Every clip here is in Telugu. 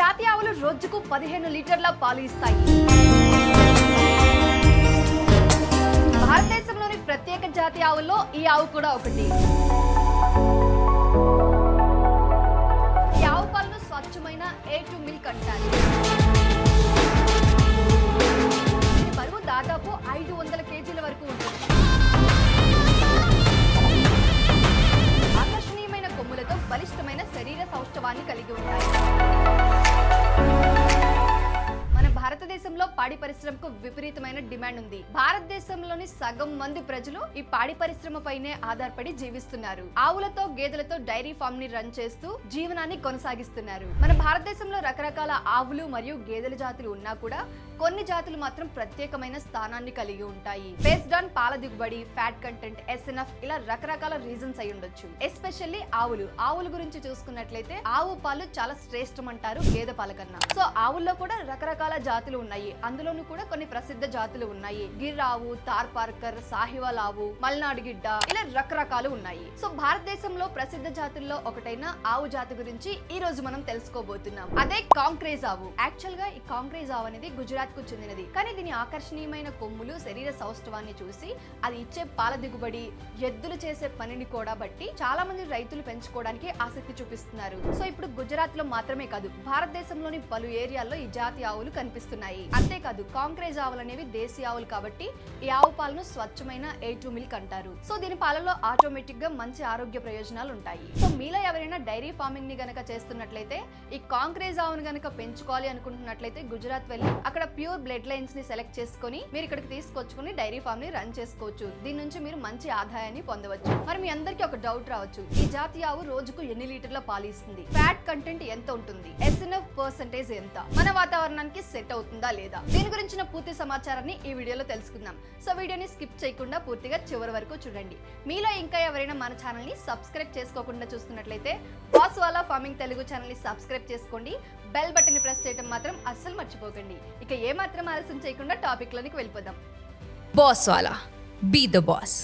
జాతి ఆవులు రోజుకు పదిహేను లీటర్ల పాలు ఇస్తాయి. భారతదేశంలోని ప్రత్యేక జాతి ఆవుల్లో ఈ ఆవు కూడా ఒకటి. పాడి పరిశ్రమకు విపరీతమైన డిమాండ్ ఉంది. భారతదేశంలోని సగం మంది ప్రజలు ఈ పాడి పరిశ్రమ పైనే ఆధారపడి జీవిస్తున్నారు. ఆవులతో గేదెలతో డైరీ ఫామ్ని రన్ చేస్తూ జీవనాన్ని కొనసాగిస్తున్నారు. మన భారతదేశంలో రకరకాల ఆవులు మరియు గేదెల జాతులు ఉన్నా కూడా కొన్ని జాతులు మాత్రం ప్రత్యేకమైన స్థానాన్ని కలిగి ఉంటాయి. బేస్డ్ ఆన్ పాల దిగుబడి ఫ్యాట్ కంటెంట్ ఎస్ఎన్ఎఫ్ ఇలా రకరకాల రీజన్స్ అయి ఉండొచ్చు. ఎస్పెషల్లీ ఆవులు. ఆవుల గురించి చూసుకున్నట్లయితే ఆవు పాలు చాలా శ్రేష్టం అంటారు గేదె పాల కన్నా. సో ఆవుల్లో కూడా రకరకాల జాతులు ఉన్నాయి. అందులోనూ కూడా కొన్ని ప్రసిద్ధ జాతులు ఉన్నాయి. గిర్ ఆవు తార్ పార్కర్ సాహివాల్ ఆవు మల్నాడు గిడ్డ ఇలా రకరకాలు ఉన్నాయి. సో భారతదేశంలో ప్రసిద్ధ జాతుల్లో ఒకటైన ఆవు జాతి గురించి ఈ రోజు మనం తెలుసుకోబోతున్నాం. అదే కాంక్రేజ్ ఆవు. యాక్చువల్గా ఈ కాంక్రేజ్ ఆవు అనేది గుజరాత్ కు చెందినది కానీ దీని ఆకర్షణీయమైన కొమ్ములు శరీర సౌష్ఠవాన్ని చూసి అది ఇచ్చే పాల దిగుబడి ఎద్దులు చేసే పనిని కూడా బట్టి చాలా మంది రైతులు పెంచుకోవడానికి ఆసక్తి చూపిస్తున్నారు. సో ఇప్పుడు గుజరాత్లో మాత్రమే కాదు భారతదేశంలోని పలు ఏరియాల్లో ఈ జాతి ఆవులు కనిపిస్తున్నాయి. అంతేకాదు కాంక్రేజ్ ఆవులు అనేవి దేశీ ఆవులు కాబట్టి ఈ ఆవు పాలను స్వచ్ఛమైన ఏ టూ మిల్క్ అంటారు. సో దీని పాలలో ఆటోమేటిక్గా మంచి ఆరోగ్య ప్రయోజనాలు ఉంటాయి. సో మీలో ఎవరైనా డైరీ ఫార్మింగ్ని గనక చేస్తున్నట్లయితే ఈ కాంక్రేజ్ ఆవును గనక పెంచుకోవాలి అనుకుంటున్నట్లయితే గుజరాత్ వెళ్ళి అక్కడ ప్యూర్ బ్లడ్ లైన్స్ని సెలెక్ట్ చేసుకొని మీరు ఇక్కడికి తీసుకొచ్చుకొని డైరీ ఫామ్ని రన్ చేసుకోవచ్చు. దీని నుంచి మీరు మంచి ఆదాయాన్ని పొందవచ్చు. మరి మీ అందరికీ ఒక డౌట్ రావచ్చు. ఈ జాతి ఆవు రోజుకు ఎన్ని లీటర్ల పాలు ఇస్తుంది? ఫ్యాట్ కంటెంట్ ఎంత ఉంటుంది? ఎస్ఎన్ఎఫ్ పర్సంటేజ్ ఎంత? మన వాతావరణానికి సెట్ అవుతుందా లేదా? దీని గురించిన పూర్తి సమాచారాన్ని ఈ వీడియోలో తెలుసుకుందాం. సో వీడియోని స్కిప్ చేయకుండా పూర్తిగా చివరి వరకు చూడండి. మీలో ఇంకా ఎవరైనా మన ఛానల్ని సబ్స్క్రైబ్ చేసుకోకుండా చూస్తున్నట్లయితే బాస్ వాలా ఫార్మింగ్ తెలుగు ఛానల్ని సబ్స్క్రైబ్ చేసుకోండి. బెల్ బటన్ ప్రెస్ చేయడం మాత్రం అస్సలు మర్చిపోకండి. ఇక ఏ మాత్రం ఆలస్యం చేయకుండా టాపిక్ లోనికి వెళ్ళిపోదాం. Boss Wala. Be the boss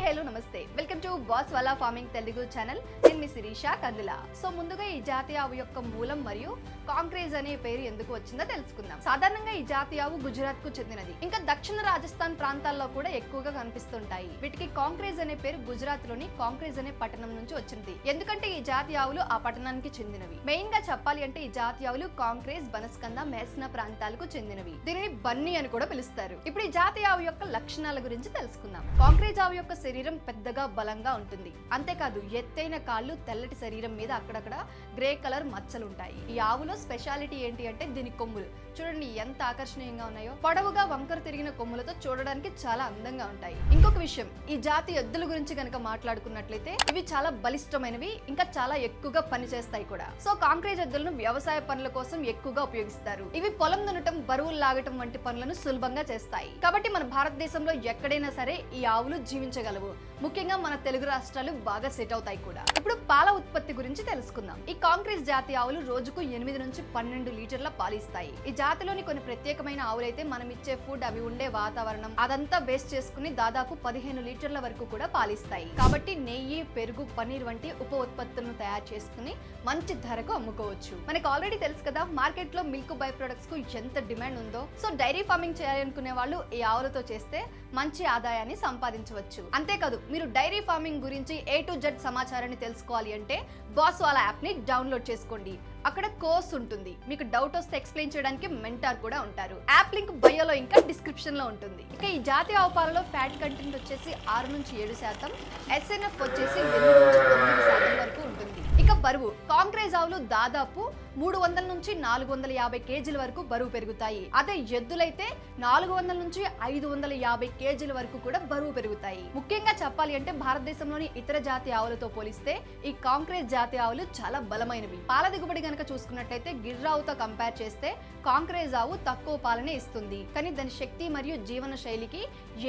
hi hello నమస్తే. Welcome to boss Wala farming Telugu channel నేను మీ శిరీష కందుల. సో ముందుగా ఈ జాతి ఆవు యొక్క మూలం మరియు కాంక్రేజ్ అనే పేరు ఎందుకు వచ్చిందో తెలుసుకుందాం. సాధారణంగా ఈ జాతి ఆవు గుజరాత్కు చెందినది. ఇంకా దక్షిణ రాజస్థాన్ ప్రాంతాల్లో కూడా ఎక్కువగా కనిపిస్తుంటాయి. వీటికి కాంక్రేజ్ అనే పేరు గుజరాత్లోని కాంక్రేజ్ అనే పట్టణం నుంచి వచ్చింది. ఎందుకంటే ఈ జాతి ఆవులు ఆ పట్టణానికి చెందినవి. మెయిన్గా చెప్పాలి అంటే ఈ జాతి ఆవులు కాంక్రేజ్ బనస్కంద మేస్న ప్రాంతాలకు చెందినవి. దీనిని బన్నీ అని కూడా పిలుస్తారు. ఇప్పుడు ఈ జాతి ఆవు యొక్క లక్షణాల గురించి తెలుసుకుందాం. కాంక్రేజ్ ఆవు యొక్క శరీరం పెద్దగా బలంగా ఉంటుంది. అంతేకాదు ఎత్తైన కాళ్ళు తెల్లటి శరీరం మీద అక్కడక్కడ గ్రే కలర్ మచ్చలు ఉంటాయి ఈ ఆవులో స్పెషాలిటీ ఏంటి అంటే దీని కొమ్ములు. చూడండి ఎంత ఆకర్షణీయంగా ఉన్నాయో. పొడవుగా వంకర తిరిగిన కొమ్ములతో చూడడానికి చాలా అందంగా ఉంటాయి. ఇంకొక విషయం ఈ జాతి ఎద్దుల గురించి కనుక మాట్లాడుకున్నట్లయితే ఇవి చాలా బలిష్టమైనవి ఇంకా చాలా ఎక్కువగా పనిచేస్తాయి కూడా. సో కాంక్రీజ్ ఎద్దులను వ్యవసాయ పనుల కోసం ఎక్కువగా ఉపయోగిస్తారు. ఇవి పొలం దున్నటం బరువులు లాగటం వంటి పనులను సులభంగా చేస్తాయి. కాబట్టి మన భారతదేశంలో ఎక్కడైనా సరే ఈ ఆవులు జీవించగలవు. ముఖ్యంగా మన తెలుగు రాష్ట్రాలు బాగా సెట్ అవుతాయి కూడా. ఇప్పుడు పాల ఉత్పత్తి గురించి తెలుసుకుందాం. ఈ కాంగ్రెస్ జాతి ఆవులు రోజుకు ఎనిమిది నుంచి పన్నెండు లీటర్ల పాలిస్తాయి ఈ జాతిలోని కొన్ని ప్రత్యేకమైన ఆవులైతే మనం ఇచ్చే ఫుడ్ అవి ఉండే వాతావరణం అదంతా బేస్ చేసుకుని దాదాపు పదిహేను లీటర్ల వరకు కూడా పాలిస్తాయి కాబట్టి నెయ్యి పెరుగు పన్నీర్ వంటి ఉప ఉత్పత్తులను తయారు చేసుకుని మంచి ధరకు అమ్ముకోవచ్చు. మనకు ఆల్రెడీ తెలుసు కదా మార్కెట్లో మిల్క్ బై ప్రొడక్ట్స్కు ఎంత డిమాండ్ ఉందో. సో డైరీ ఫార్మింగ్ చేయాలనుకునే వాళ్ళు ఈ ఆవులతో చేస్తే మంచి ఆదాయాన్ని సంపాదించవచ్చు. అంతేకాదు మీరు డైరీ ఫార్మింగ్ గురించి ఏ టు జెడ్ సమాచారాన్ని తెలుసుకోవాలి అంటే బాస్ వాళ్ళ యాప్ని డౌన్లోడ్ చేసుకోండి. అక్కడ కోర్స్ ఉంటుంది. మీకు డౌట్ వస్తే ఎక్స్ప్లెయిన్ చేయడానికి మెంటార్ కూడా ఉంటారు. యాప్ లింక్ బయోలో ఇంకా డిస్క్రిప్షన్లో ఉంటుంది. ఇక ఈ జాతీయ ఆవుపాలలో ఫ్యాట్ కంటెంట్ వచ్చేసి ఆరు నుంచి ఏడు శాతం ఎస్ఎన్ఎఫ్ వచ్చేసి ఎనిమిది నుంచి తొమ్మిది శాతం వరకు ఉంటుంది. ఇక బరువు. కాంక్రేజ్ ఆవులు దాదాపు మూడు వందల నుంచి నాలుగు వందల యాభై కేజీల వరకు బరువు పెరుగుతాయి. అదే ఎద్దులైతే నాలుగు వందల నుంచి ఐదు వందల యాభై కేజీల వరకు కూడా బరువు పెరుగుతాయి. ముఖ్యంగా చెప్పాలి అంటే భారతదేశంలోని ఇతర జాతి ఆవులతో పోలిస్తే ఈ కాంక్రేజ్ జాతి ఆవులు చాలా బలమైనవి. పాల దిగుబడి గనక చూసుకున్నట్లయితే గిర్రావుతో కంపేర్ చేస్తే కాంక్రేజ్ ఆవు తక్కువ పాలనే ఇస్తుంది. కానీ దాని శక్తి మరియు జీవన శైలికి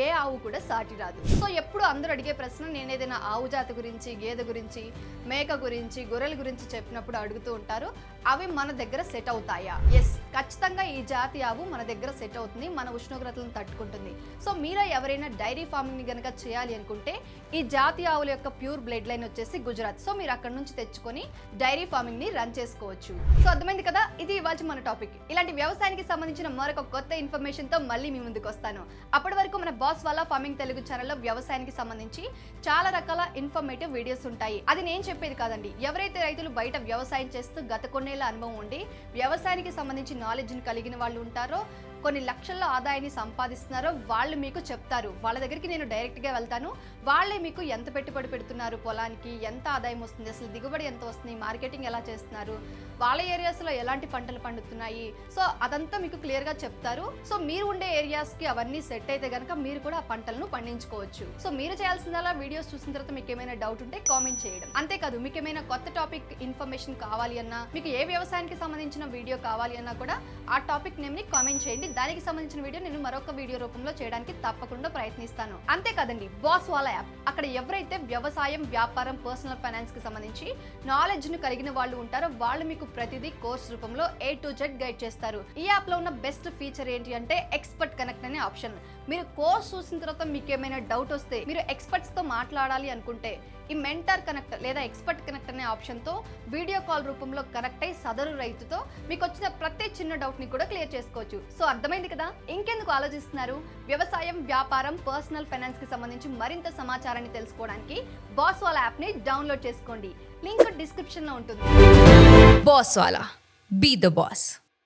ఏ ఆవు కూడా సాటి రాదు. సో ఎప్పుడు అందరూ అడిగే ప్రశ్న నేను ఏదైనా ఆవు జాతి గురించి గేదె గురించి మేక గురించి గొర్రెల గురించి చెప్పినప్పుడు అడుగుతూ ఉంటారు అవి మన దగ్గర సెట్ అవుతాయా? ఎస్ ఖచ్చితంగా ఈ జాతి ఆవు మన దగ్గర సెట్ అవుతుంది మన ఉష్ణోగ్రతలను తట్టుకుంటుంది. సో మీరు ఎవరైనా డైరీ ఫార్మింగ్ని గనక చేయాలి అనుకుంటే ఈ జాతి ఆవుల యొక్క ప్యూర్ బ్లడ్ లైన్ వచ్చేసి గుజరాత్. సో మీరు అక్కడ నుంచి తెచ్చుకొని డైరీ ఫార్మింగ్ని రన్ చేసుకోవచ్చు. సో అర్థమైంది కదా? ఇది ఇవాళ మన టాపిక్. ఇలాంటి వ్యవసాయానికి సంబంధించిన మరొక కొత్త ఇన్ఫర్మేషన్తో మళ్ళీ మీ ముందుకు వస్తాను. అప్పటి వరకు మన బాస్ వాళ్ళ ఫార్మింగ్ తెలుగు ఛానల్లో వ్యవసాయానికి సంబంధించి చాలా రకాల ఇన్ఫర్మేటివ్ వీడియోస్ ఉంటాయి. అది నేను చెప్పేది కాదండి. ఎవరైతే రైతులు బయట వ్యవసాయం చేస్తూ గత కొన్నేళ్ళ అనుభవం ఉండి వ్యవసాయానికి సంబంధించి నాలెడ్జ్ని కలిగిన వాళ్ళు ఉంటారో కొన్ని లక్షల ఆదాయాన్ని సంపాదిస్తున్నారో వాళ్ళు మీకు చెప్తారు. వాళ్ళ దగ్గరికి నేను డైరెక్ట్గా వెళ్తాను. వాళ్ళే మీకు ఎంత పెట్టుబడి పెడుతున్నారు పొలానికి ఎంత ఆదాయం వస్తుంది అసలు దిగుబడి ఎంత వస్తుంది మార్కెటింగ్ ఎలా చేస్తున్నారు వాళ్ళ ఏరియాస్లో ఎలాంటి పంటలు పండుతున్నాయి? సో అదంతా మీకు క్లియర్గా చెప్తారు. సో మీరు ఉండే ఏరియాస్కి అవన్నీ సెట్ అయితే కనుక మీరు కూడా ఆ పంటలను పండించుకోవచ్చు. సో మీరు చేయాల్సిందల్లా వీడియోస్ చూసిన తర్వాత మీకు ఏమైనా డౌట్ ఉంటే కామెంట్ చేయడం. అంతేకాదు మీకు ఏమైనా కొత్త టాపిక్ ఇన్ఫర్మేషన్ కావాలి అన్నా మీకు ఏ వ్యవసాయానికి సంబంధించిన వీడియో కావాలి అన్నా కూడా ఆ టాపిక్ నేమ్ని కామెంట్ చేయండి. దానికి సంబంధించిన వీడియో నేను మరొక వీడియో రూపంలో చేయడానికి తప్పకుండా ప్రయత్నిస్తాను. అంతేకాదండి బాస్ వాళ్ళ యాప్ అక్కడ ఎవరైతే వ్యవసాయం వ్యాపారం పర్సనల్ ఫైనాన్స్కి సంబంధించి నాలెడ్జ్ను కలిగిన వాళ్ళు ఉంటారో వాళ్ళు మీకు ప్రతిదీ కోర్స్ రూపంలో ఏ టు జెడ్ గైడ్ చేస్తారు. ఈ యాప్లో ఉన్న బెస్ట్ ఫీచర్ ఏంటి అంటే ఎక్స్పర్ట్ కనెక్ట్ అనే ఆప్షన్ మీరు కోర్స్ చూసిన తర్వాత మీకు ఏమైనా డౌట్ వస్తే మీరు ఎక్స్పర్ట్స్తో మాట్లాడాలి అనుకుంటే ఈ మెంటర్ కనెక్ట్ లేదా ఎక్స్పర్ట్ కనెక్ట్ అనే ఆప్షన్తో వీడియో కాల్ రూపంలో కనెక్ట్ అయ్యి సదరు రైతుతో మీకు వచ్చిన ప్రతి చిన్న డౌట్ని కూడా క్లియర్ చేసుకోవచ్చు. సో అర్థమైంది కదా? ఇంకెందుకు ఆలోచిస్తున్నారు? వ్యవసాయం వ్యాపారం పర్సనల్ ఫైనాన్స్కి సంబంధించి మరింత సమాచారాన్ని తెలుసుకోవడానికి బాస్ వాళ్ళ యాప్ని డౌన్లోడ్ చేసుకోండి. లింక్ డిస్క్రిప్షన్లో ఉంటుంది Boss Wala. Be the boss.